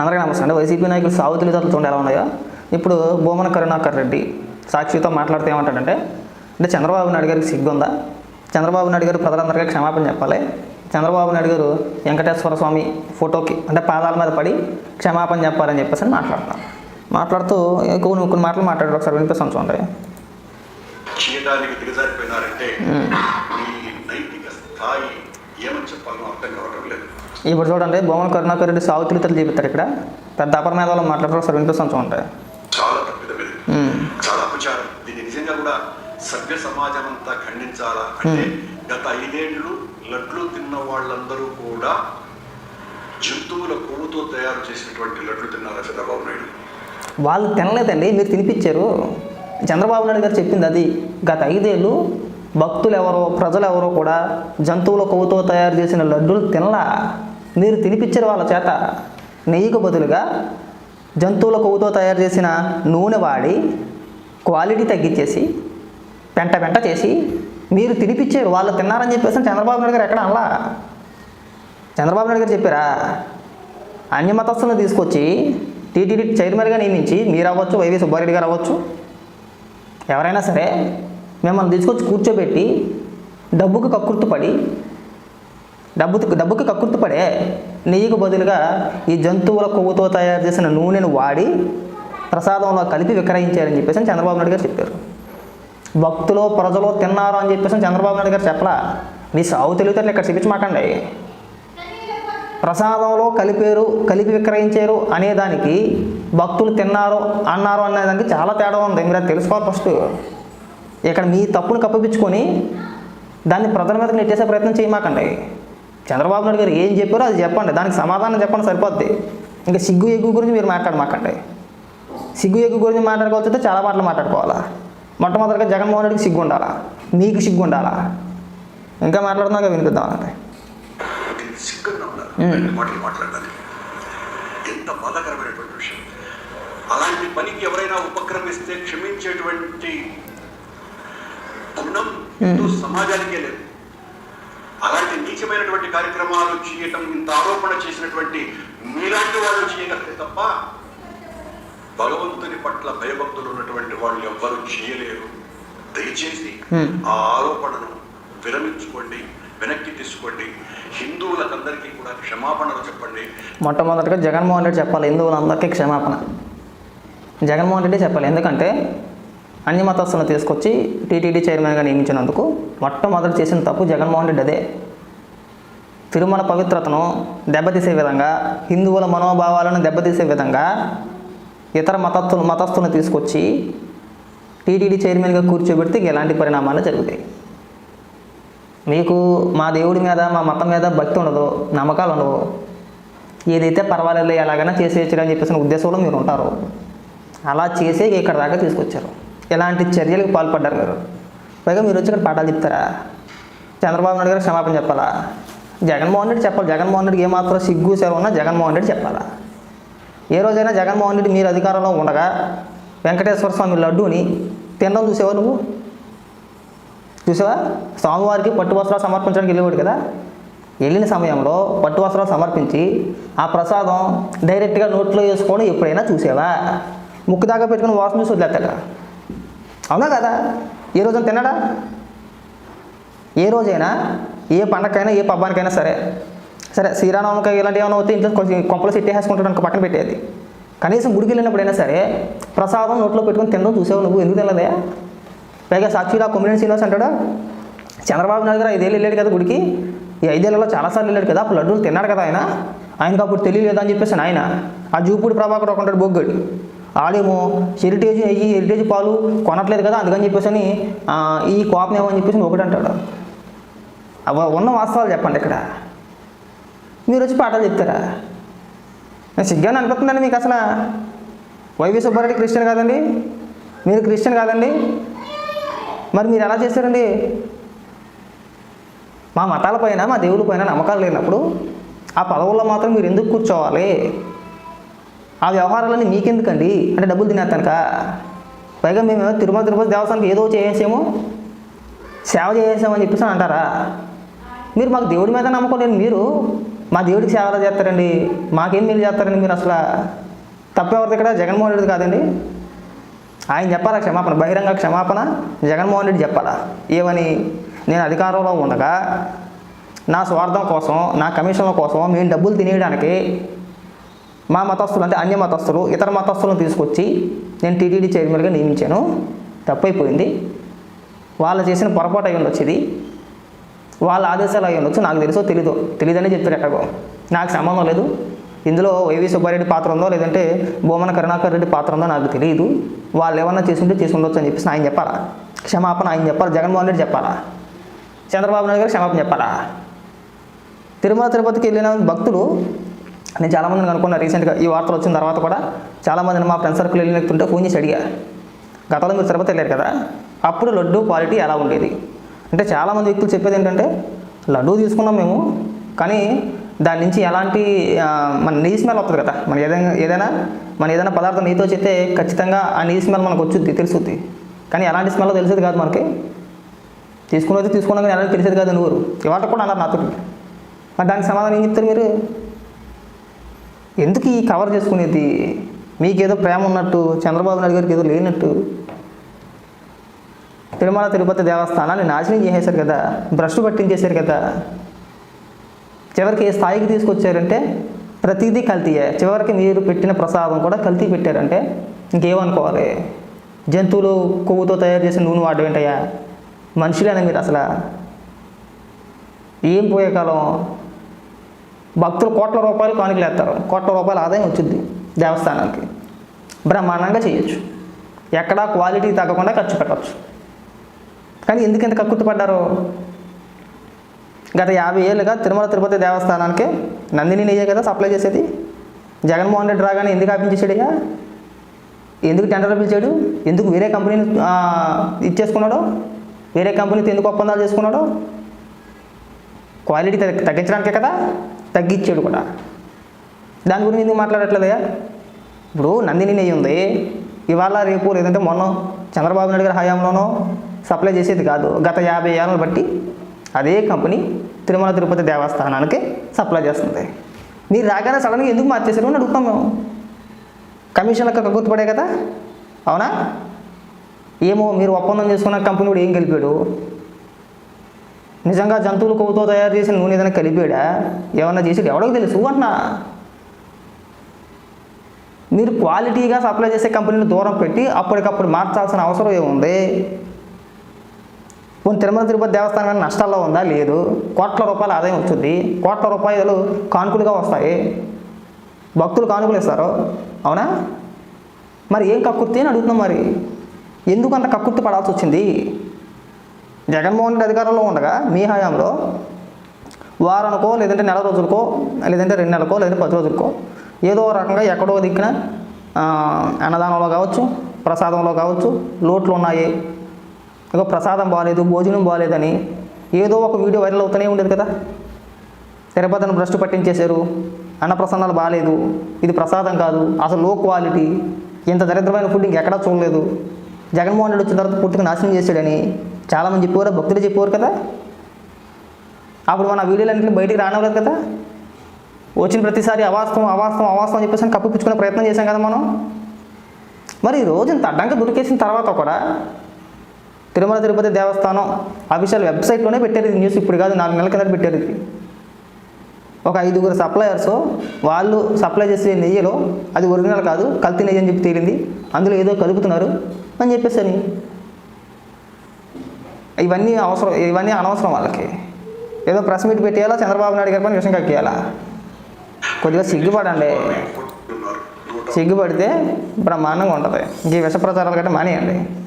అందరికీ నమస్తే అండి వైసీపీ నాయకులు సాగు తెలివితేటలు చూడండి ఎలా ఉన్నాయో. ఇప్పుడు భూమన కరుణాకర్ రెడ్డి సాక్షితో మాట్లాడితే ఏమంటాడంటే అంటే చంద్రబాబు నాయుడు గారికి సిగ్గుందా? చంద్రబాబు నాయుడు గారు ప్రజలందరికీ క్షమాపణ చెప్పాలి. చంద్రబాబు నాయుడు గారు వెంకటేశ్వర స్వామి ఫోటోకి అంటే పాదాల మీద పడి క్షమాపణ చెప్పాలని చెప్పేసి అని మాట్లాడుతున్నాను మాట్లాడుతూ ఎక్కువ నువ్వు కొన్ని మాటలు మాట్లాడారు ఒకసారి వినిపిస్తాను చూడండి. చేయడానికి దిగజారిపోయినారంటే నైతిక స్థాయి ఏమని చెప్పాలో అర్థం కావడం లేదు. ఇప్పుడు చూడండి భూమన కరుణాకర్ రెడ్డి సాగు తెలివితేటలు చూపిస్తారు ఇక్కడ. పెద్ద అపరమేధాలు మాట్లాడారు ఒకసారి వినిపిస్తాను చూడండి. చాలా తప్పిదం ఇది. ఉమ్. చాలా అపచారం. దీన్ని నిజంగా కూడా సభ్య సమాజం అంతా ఖండించాలా? అంటే గత ఐదేళ్ళు లడ్లు తిన్న వాళ్ళందరూ కూడా జంతువుల కొవ్వుతో తయారు చేసినటువంటి లడ్లు తిన్నారా చంద్రబాబు నాయుడు? వాళ్ళు తినలేదండి మీరు తినిపించారు. చంద్రబాబు నాయుడు గారు చెప్పింది అది. గత ఐదేళ్ళు భక్తులు ఎవరో ప్రజలు ఎవరో కూడా జంతువుల కొవ్వుతో తయారు చేసిన లడ్డూలు తినలా. మీరు తినిపించారు వాళ్ళ చేత నెయ్యికి బదులుగా జంతువుల కొవ్వుతో తయారు చేసిన నూనె వాడి క్వాలిటీ తగ్గించేసి పెంట పెంట చేసి మీరు తినిపించారు వాళ్ళు తిన్నారని చెప్పేసి చంద్రబాబు నాయుడు గారు ఎక్కడ అనలా? చంద్రబాబు నాయుడు గారు చెప్పారా? అన్య మతస్థులను తీసుకొచ్చి టీటీడీ చైర్మన్గా నియమించి మీరు అవ్వచ్చు వైవి సుబ్బారెడ్డి గారు అవ్వచ్చు ఎవరైనా సరే మిమ్మల్ని తీసుకొచ్చి కూర్చోబెట్టి డబ్బుకు కక్కుర్తుపడి డబ్బు డబ్బుకి కక్కుర్తుపడే నెయ్యికి బదులుగా ఈ జంతువుల కొవ్వుతో తయారు చేసిన నూనెను వాడి ప్రసాదంలో కలిపి విక్రయించారని చెప్పేసి చంద్రబాబు నాయుడు గారు చెప్పారు. భక్తులు ప్రజలు తిన్నారు అని చెప్పేసి చంద్రబాబు నాయుడు గారు చెప్పలా? మీ సాగు తెలివితేటలు ఇక్కడ చూపించమాకండి ప్రసాదంలో కలిపారు కలిపి విక్రయించారు అనేదానికి భక్తులు తిన్నారు అన్నారు అనేదానికి చాలా తేడా ఉంది. మీరు అది తెలుసుకోవాలి ఫస్ట్. ఇక్కడ మీ తప్పును కప్పిపించుకొని దాన్ని ప్రజల మీదకి నెట్టేసే ప్రయత్నం చేయమాకండి. చంద్రబాబు నాయుడు గారు ఏం చెప్పారో అది చెప్పండి. దానికి సమాధానం చెప్పండి సరిపోద్ది. ఇంకా సిగ్గు ఎగ్గు గురించి మీరు మాట్లాడమాకండి. సిగ్గు ఎగ్గు గురించి మాట్లాడుకోవాల్సి చాలా మాటలు మాట్లాడుకోవాలా? మొట్టమొదటిగా జగన్మోహన్ రెడ్డికి సిగ్గు ఉండాలా? మీకు సిగ్గు ఉండాలా? ఇంకా మాట్లాడుతున్నాక వినిపిద్దాం అంటే ఎంత బాధాకరమైనటువంటి విషయం. అలాంటి పనికి ఎవరైనా ఉపక్రమిస్తే క్షమించేటువంటి గుణం సమాజానికే లేదు. అలాంటి నీచమైనటువంటి కార్యక్రమాలు చేయటం ఇంత ఆరోపణ చేసినటువంటి మీలాంటి వాళ్ళు చేయగలరు తప్ప భగవంతుని పట్ల భయభక్తులు ఉన్నటువంటి వాళ్ళు ఎవ్వరూ చేయలేరు. దయచేసి. ఆ ఆరోపణను విరమించుకోండి వెనక్కి తీసుకోండి. హిందువులకందరికీ కూడా క్షమాపణలు చెప్పండి. మొట్టమొదటిగా జగన్మోహన్ రెడ్డి చెప్పాలి హిందువులందరికీ క్షమాపణ. జగన్మోహన్ రెడ్డి చెప్పాలి ఎందుకంటే అన్ని మతస్థులను తీసుకొచ్చి టీటీడీ చైర్మన్గా నియమించినందుకు మొట్టమొదటి చేసిన తప్పు జగన్మోహన్ రెడ్డి అదే. తిరుమల పవిత్రతను దెబ్బతీసే విధంగా హిందువుల మనోభావాలను దెబ్బతీసే విధంగా ఇతర మతస్థులు మతస్థులను తీసుకొచ్చి టీటీడీ చైర్మన్గా కూర్చోబెడితే ఎలాంటి పరిణామాలు జరుగుతాయి? మీకు మా దేవుడి మీద మా మతం మీద భక్తి ఉండదు నమ్మకాలు ఉండవు. ఏదైతే పర్వాలేదు ఎలాగైనా చేసేయచ్చు అని చెప్పేసిన ఉద్దేశంలో మీరు ఉంటారు. అలా చేసే ఇక్కడ దాకా తీసుకొచ్చారు. ఎలాంటి చర్యలకు పాల్పడ్డారు మీరు? పైగా మీరు వచ్చి ఇక్కడ పాఠాలు చెప్తారా? చంద్రబాబు నాయుడు గారు క్షమాపణ చెప్పాలా? జగన్మోహన్ రెడ్డి చెప్పాలి. జగన్మోహన్ రెడ్డికి ఏమాత్రం సిగ్గు సెలవు ఉన్నా జగన్మోహన్ రెడ్డి చెప్పాలా? ఏ రోజైనా జగన్మోహన్ రెడ్డి మీరు అధికారంలో ఉండగా వెంకటేశ్వర స్వామి లడ్డూని తినడం చూసేవా నువ్వు? చూసావా? స్వామివారికి పట్టు వస్త్రాలు సమర్పించడానికి వెళ్ళేవాడు కదా? వెళ్ళిన సమయంలో పట్టు వస్త్రాలు సమర్పించి ఆ ప్రసాదం డైరెక్ట్గా నోట్లో వేసుకోవడం ఎప్పుడైనా చూసావా? ముక్కు దాకా పెట్టుకుని వాసన చూసి వదిలేస్తాడు అవునా కదా? ఏ రోజున తిన్నాడా? ఏ రోజైనా ఏ పండగకైనా ఏ పబ్బానికైనా సరే. సరే శ్రీరామనవమికి ఇలాంటి ఏమైనా అవుతే ఇంట్లో కొంచెం కొంపలు సిట్టేసుకుంటాడు అనుకో పక్కన పెట్టేది. కనీసం గుడికి వెళ్ళినప్పుడైనా సరే ప్రసాదం నోట్లో పెట్టుకొని తినడం చూసావు నువ్వు. ఎందుకు తినలేదే? పైగా సాక్షిలా కొమ్మినేని శ్రీనివాస్ అంటాడా? చంద్రబాబు నాయుడు గారు ఐదేళ్ళు వెళ్ళాడు కదా గుడికి. ఈ ఐదేళ్ళలో చాలాసార్లు వెళ్ళాడు కదా అప్పుడు లడ్డూలు తిన్నాడు కదా ఆయన. ఆయనకు అప్పుడు తెలియలేదు అని చెప్పేసి ఆయన ఆ జూపుడు ప్రభాకర్ ఒక ఉంటాడు బొగ్గడు. ఆడేమో హెరిటేజ్ ఈ హెరిటేజ్ పాలు కొనట్లేదు కదా అందుకని చెప్పేసి అని, ఈ కోపం ఏమని చెప్పేసి ఒకటి అంటాడు. ఉన్న వాస్తవాలు చెప్పండి ఇక్కడ. మీరు వచ్చి పాటలు చెప్తారా? నేను సిగ్గాని అనిపిస్తుందండి మీకు అసలు. వైవి సుబ్బారెడ్డి క్రిస్టియన్ కాదండి. మీరు క్రిస్టియన్ కాదండి. మరి మీరు ఎలా చేశారండి మా మతాలపైన మా దేవుడి నమ్మకాలు లేనప్పుడు ఆ పదవుల్లో మాత్రం మీరు ఎందుకు కూర్చోవాలి? ఆ వ్యవహారాలన్నీ మీకెందుకండి? అంటే డబ్బులు తినేస్తానుక? పైగా మేము తిరుమల తిరుపతి దేవస్థానానికి ఏదో చేసేసాము. సేవ చేసేసామని చెప్పేసి అంటారా? మీరు మాకు దేవుడి మీద నమ్మకం లేని మీరు. మా దేవుడికి సేవలు చేస్తారండి. మాకేం మేలు చేస్తారండి మీరు అసలు? తప్పెవరిది ఇక్కడ? జగన్మోహన్ రెడ్డి కాదండి. ఆయన చెప్పాలా క్షమాపణ? బహిరంగ క్షమాపణ జగన్మోహన్ రెడ్డి చెప్పాలా? ఏమని? నేను అధికారంలో ఉండగా నా స్వార్థం కోసం నా కమిషన్ల కోసం మేము డబ్బులు తినేయడానికి మా మతస్థులు అంటే అన్య మతస్థులు ఇతర మతస్థులను తీసుకొచ్చి నేను టీటీడీ చైర్మన్గా నియమించాను. తప్పైపోయింది. వాళ్ళు చేసిన పొరపాటు అయి ఉండొచ్చు ఇది. వాళ్ళ ఆదేశాలు అయి ఉండొచ్చు. నాకు తెలుసో తెలీదు. తెలియదనే చెప్పారు ఎక్కడో నాకు సంబంధం లేదు. ఇందులో వైవి సుబ్బారెడ్డి పాత్ర ఉందో లేదంటే బొమ్మన కరుణాకర్ రెడ్డి పాత్ర ఉందో నాకు తెలియదు. వాళ్ళు ఏమన్నా చేసుంటే చేసి ఉండొచ్చు అని చెప్పేసి ఆయన చెప్పాలా? క్షమాపణ ఆయన చెప్పాలి? జగన్మోహన్ రెడ్డి చెప్పాలా? చంద్రబాబు నాయుడు గారు క్షమాపణ చెప్పాలా? తిరుమల తిరుపతికి వెళ్ళిన భక్తులు నేను చాలామందిని కనుక్కున్నా రీసెంట్గా ఈ వార్తలు వచ్చిన తర్వాత కూడా చాలామందిని మా ఫ్రెండ్ సర్కిల్ వెళ్ళినట్టుంటే ఫోన్ చేసి అడిగా. గతంలో మీరు తిరుపతి వెళ్ళారు కదా? అప్పుడు లడ్డు క్వాలిటీ ఎలా ఉండేది? అంటే చాలామంది వ్యక్తులు చెప్పేది ఏంటంటే లడ్డు తీసుకున్నాం మేము కానీ దాని నుంచి ఎలాంటి మన నెయ్యి స్మెల్ వస్తుంది కదా? మన ఏదైనా ఏదైనా మన ఏదైనా పదార్థం నీతో చెప్తే ఖచ్చితంగా ఆ నెయ్యి స్మెల్ మనకు వచ్చుద్ది తెలుసుద్ది. కానీ ఎలాంటి స్మెల్ తెలిసేది కాదు మనకి. తీసుకున్నది తీసుకున్నా కానీ ఎలాంటి తెలిసేది కాదు నువ్వు ఇవాళ కూడా అన్నారు నాతో మరి దానికి సమాధానం ఏం చెప్తారు మీరు? ఎందుకు ఈ కవర్ చేసుకునేది? మీకేదో ప్రేమ ఉన్నట్టు చంద్రబాబు నాయుడు గారికి ఏదో లేనట్టు. తిరుమల తిరుపతి దేవస్థానాన్ని నాశనం చేసేశారు కదా భ్రష్టు పట్టించేశారు కదా. చివరికి ఏ స్థాయికి తీసుకొచ్చారంటే ప్రతిదీ కల్తీయే. చివరికి మీరు పెట్టిన ప్రసాదం కూడా కల్తీ పెట్టారంటే ఇంకేమనుకోవాలి? జంతువులు కొవ్వుతో తయారు చేసిన నూనె వాడడం ఏంటయ్యా మనుషులేనా మీరు అసలు? ఏం పోయే కాలం? భక్తులు కోట్ల రూపాయలు కానుకలు వేస్తారు కోట్ల రూపాయల ఆదాయం వచ్చింది దేవస్థానానికి. బ్రహ్మాండంగా చేయొచ్చు. ఎక్కడా క్వాలిటీ తగ్గకుండా ఖర్చు పెట్టచ్చు. కానీ ఎందుకు ఇంత కక్కుర్తిపడ్డారు గత యాభై ఏళ్ళుగా తిరుమల తిరుపతి దేవస్థానానికి నందిని నెయ్యే కదా సప్లై చేసేది? జగన్మోహన్ రెడ్డి రాగానే ఎందుకు ఆపించేసాడయ్యా ఎందుకు టెండర్లు పిలిచాడు? ఎందుకు వేరే కంపెనీని ఇచ్చేసుకున్నాడో ఇచ్చేసుకున్నాడు? వేరే కంపెనీతో ఎందుకు ఒప్పందాలు చేసుకున్నాడు? క్వాలిటీ తగ్గించడానికే కదా? తగ్గించాడు కూడా. దాని గురించి ఎందుకు మాట్లాడట్లేదయ్యా? ఇప్పుడు నందిని నెయ్యి ఉంది. ఇవాళ రేపు లేదంటే మొన్న చంద్రబాబు నాయుడు గారి హయాంలోనో సప్లై చేసేది కాదు. గత యాభై ఏళ్ళను బట్టి అదే కంపెనీ తిరుమల తిరుపతి దేవస్థానానికి సప్లై చేస్తుంది. మీరు రాగానే సడన్గా ఎందుకు మార్చేశారు అని అడుగుతాం మేము. కమిషన్లకు గుర్తుపడే కదా? అవునా? ఏమో మీరు ఒప్పందం చేసుకున్న కంపెనీ కూడా ఏం గెలిపాడు? నిజంగా జంతువుల కొవ్వుతో తయారు చేసిన నూనె ఏదైనా కలిపాడా? ఏమన్నా చేసాడు ఎవడో తెలుసు అన్నా మీరు క్వాలిటీగా సప్లై చేసే కంపెనీని దూరం పెట్టి అప్పటికప్పుడు మార్చాల్సిన అవసరం ఏముంది? కొన్ని తిరుమల తిరుపతి దేవస్థానం నష్టాల్లో ఉందా? లేదు. కోట్ల రూపాయల ఆదాయం వచ్చింది. కోట్ల రూపాయలు కానుకలుగా వస్తాయి. భక్తులు కానుకలు ఇస్తారు. అవునా? మరి ఏం కక్కుర్తి అని అడుగుతున్నాం మరి. ఎందుకు అంత కక్కుర్తి పడాల్సి వచ్చింది? జగన్మోహన్ రెడ్డి అధికారంలో ఉండగా మీ హయాంలో వారానికో లేదంటే నెల రోజులకో లేదంటే రెండు నెలలకో లేదంటే పది రోజులకో ఏదో రకంగా ఎక్కడో దిక్కిన అన్నదానంలో కావచ్చు ప్రసాదంలో కావచ్చు లోట్లు ఉన్నాయి. ఇక ప్రసాదం బాగాలేదు భోజనం బాగాలేదని ఏదో ఒక వీడియో వైరల్ అవుతూనే ఉండేది కదా. తిరుపతిని భ్రష్టు పట్టించేశారు అన్నప్రసన్నాలు బాగాలేదు ఇది ప్రసాదం కాదు అసలు లో క్వాలిటీ ఇంత దరిద్రమైన ఫుడ్ ఇంకెక్కడా చూడలేదు. జగన్మోహన్ రెడ్డి వచ్చిన తర్వాత పూర్తిగా నాశనం చేశాడని చాలామంది చెప్పేవారు భక్తులు చెప్పేవారు కదా? అప్పుడు మన వీడియోలన్నింటినీ బయటికి రానివ్వలేదు కదా? వచ్చిన ప్రతిసారి అవాస్తవం అవాస్తవం అవాస్తవం చెప్పేసి అని కప్పిపుచ్చుకునే ప్రయత్నం చేశాం కదా మనం? మరి ఈ రోజు ఇంత అడ్డంగా దొరికేసిన తర్వాత కూడా తిరుమల తిరుపతి దేవస్థానం అఫీషియల్ వెబ్సైట్లోనే పెట్టారు ఇది న్యూస్ ఇప్పుడు కాదు నాలుగు నెలల కింద పెట్టారు ఇది. ఒక ఐదుగురు సప్లయర్స్ వాళ్ళు సప్లై చేసే నెయ్యిలో అది ఒరిజినల్ కాదు కల్తీ నెయ్యి అని చెప్పి తేలింది అందులో ఏదో కలుపుతున్నారు అని చెప్పేసి అని ఇవన్నీ అవసరం ఇవన్నీ అనవసరం వాళ్ళకి. ఏదో ప్రెస్ మీట్ పెట్టేయాలా చంద్రబాబు నాయుడు గారి పని విషయం కక్కేయాలా? కొద్దిగా సిగ్గుపడండి. సిగ్గుపడితే బ్రహ్మాండంగా ఉంటుంది. ఇంక ఈ విష ప్రచారాలు కంటే మానేయండి.